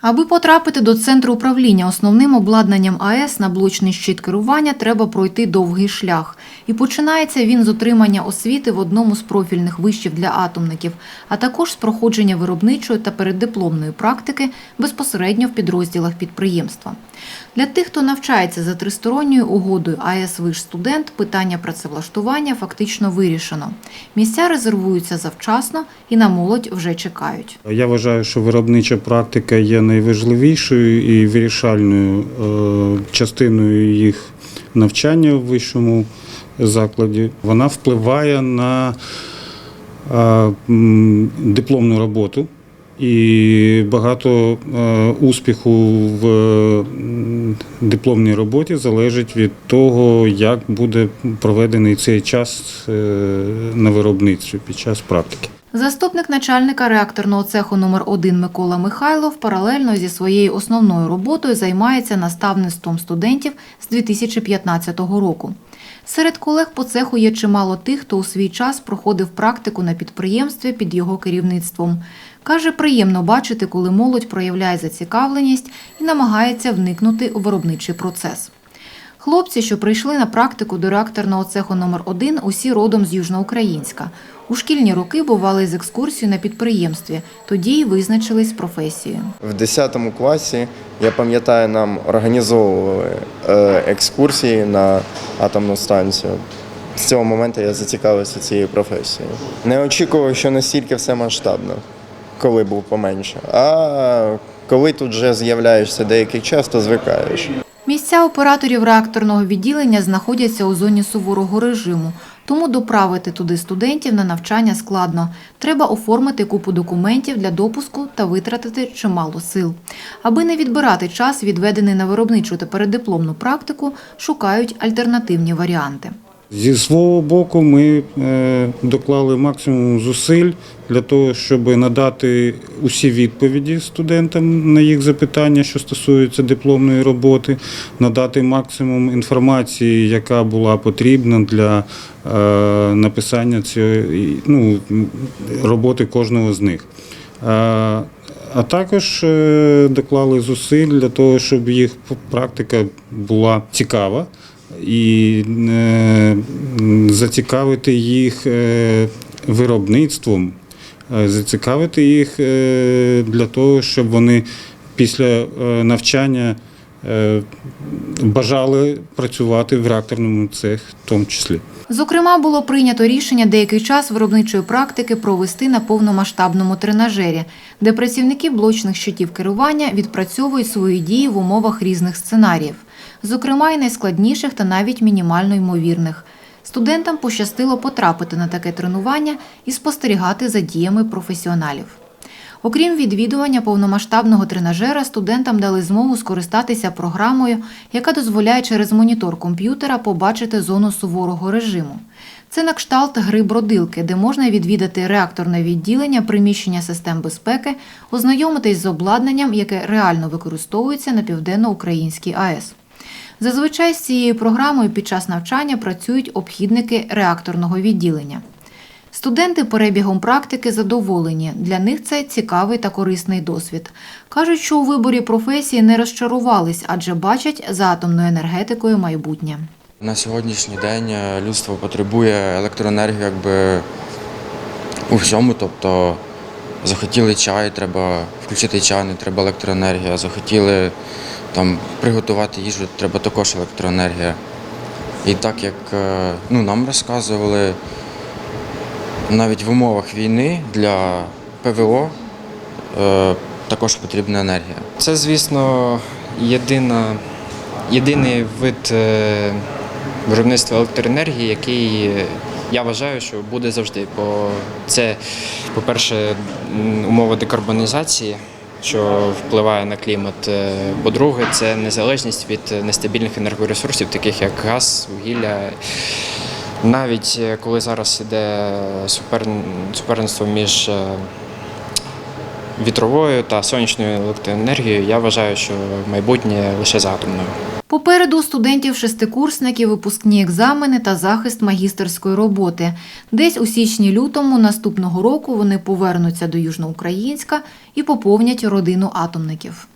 Аби потрапити до центру управління основним обладнанням АЕС на блочний щит керування треба пройти довгий шлях. І починається він з отримання освіти в одному з профільних вишів для атомників, а також з проходження виробничої та переддипломної практики безпосередньо в підрозділах підприємства. Для тих, хто навчається за тристоронньою угодою АЕС Виш студент, питання працевлаштування фактично вирішено. Місця резервуються завчасно і на молодь вже чекають. Я вважаю, що виробнича практика є найважливішою і вирішальною е, частиною їх навчання в вищому закладі. Вона впливає на е, дипломну роботу. І багато е, успіху в дипломній роботі залежить від того, як буде проведений цей час на виробництві під час практики. Заступник начальника реакторного цеху номер 1 Микола Михайлов паралельно зі своєю основною роботою займається наставництвом студентів з 2015 року. Серед колег по цеху є чимало тих, хто у свій час проходив практику на підприємстві під його керівництвом. Каже, приємно бачити, коли молодь проявляє зацікавленість і намагається вникнути у виробничий процес. Хлопці, що прийшли на практику до реакторного цеху номер 1 усі родом з Южноукраїнська. У шкільні роки бували з екскурсією на підприємстві, тоді й визначились професією. В 10 класі, я пам'ятаю, нам організовували е, екскурсії на атомну станцію. З цього моменту я зацікавився цією професією. Не очікував, що настільки все масштабно, коли був поменше. А коли тут вже з'являєшся деякий час, то звикаєш. Місця операторів реакторного відділення знаходяться у зоні суворого режиму, тому доправити туди студентів на навчання складно. Треба оформити купу документів для допуску та витратити чимало сил. Аби не відбирати час, відведений на виробничу та переддипломну практику, шукають альтернативні варіанти. Зі свого боку, ми е, доклали максимум зусиль для того, щоб надати усі відповіді студентам на їх запитання, що стосуються дипломної роботи, надати максимум інформації, яка була потрібна для е, написання цієї ну, роботи кожного з них. Е, А також доклали зусиль для того, щоб їх практика була цікава і е, зацікавити їх е, виробництвом, е, зацікавити їх для того, щоб вони після навчання бажали працювати в реакторному цехі в тому числі. Зокрема, було прийнято рішення деякий час виробничої практики провести на повномасштабному тренажері, де працівники блочних щитів керування відпрацьовують свої дії в умовах різних сценаріїв, зокрема й найскладніших та навіть мінімально ймовірних. Студентам пощастило потрапити на таке тренування і спостерігати за діями професіоналів. Окрім відвідування повномасштабного тренажера, студентам дали змогу скористатися програмою, яка дозволяє через монітор комп'ютера побачити зону суворого режиму. Це на кшталт гри бродилки, де можна відвідати реакторне відділення, приміщення систем безпеки, ознайомитись з обладнанням, яке реально використовується на південно-українській АЕС. Зазвичай з цією програмою під час навчання працюють обхідники реакторного відділення. Студенти перебігом практики задоволені. Для них це цікавий та корисний досвід. Кажуть, що у виборі професії не розчарувались, адже бачать за атомною енергетикою майбутнє. На сьогоднішній день е, людство потребує електроенергію якби у всьому. Тобто захотіли чай, треба включити чайник, треба електроенергія. Захотіли там приготувати їжу, треба також електроенергія. І так як е, ну, нам розказували, навіть в умовах війни для ПВО е, також потрібна енергія. Це, звісно, єдина, єдиний вид е, виробництва електроенергії, який я вважаю, що буде завжди. Бо це, по-перше, умова декарбонізації, що впливає на клімат. Е, По-друге, це незалежність від нестабільних енергоресурсів, таких як газ, вугілля. Навіть е, коли зараз іде супер- суперництво між е, вітровою та сонячною електроенергією, я вважаю, що майбутнє лише за атомною. Попереду студентів-шестикурсників випускні екзамени та захист магістерської роботи. Десь у січні-лютому наступного року вони повернуться до Южноукраїнська і поповнять родину атомників.